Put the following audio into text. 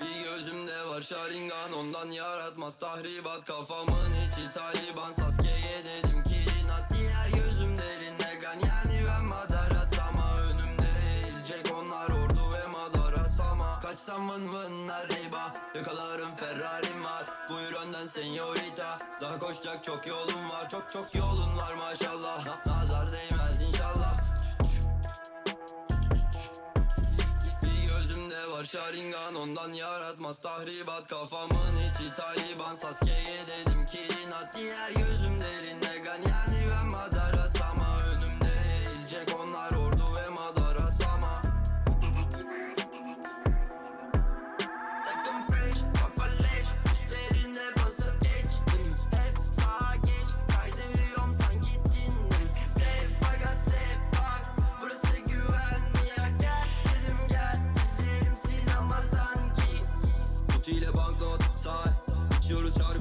Bir gözümde var şaringan ondan yaratmaz tahribat. Kafamın içi taliban. Sasuke'ye dedim ki inat Diğer gözüm derin Negan yani ben madaras ama önümde eğilecek onlar ordu ve madaras ama Kaçsam vın vınlar riba Yakalarım Ferrari'm var Buyur önden senyorita Daha koşacak çok yolum var Çok çok yolun var var ondan yaratmaz tahribat. Kafamın içi taliban. Sasuke'ye giuro ciao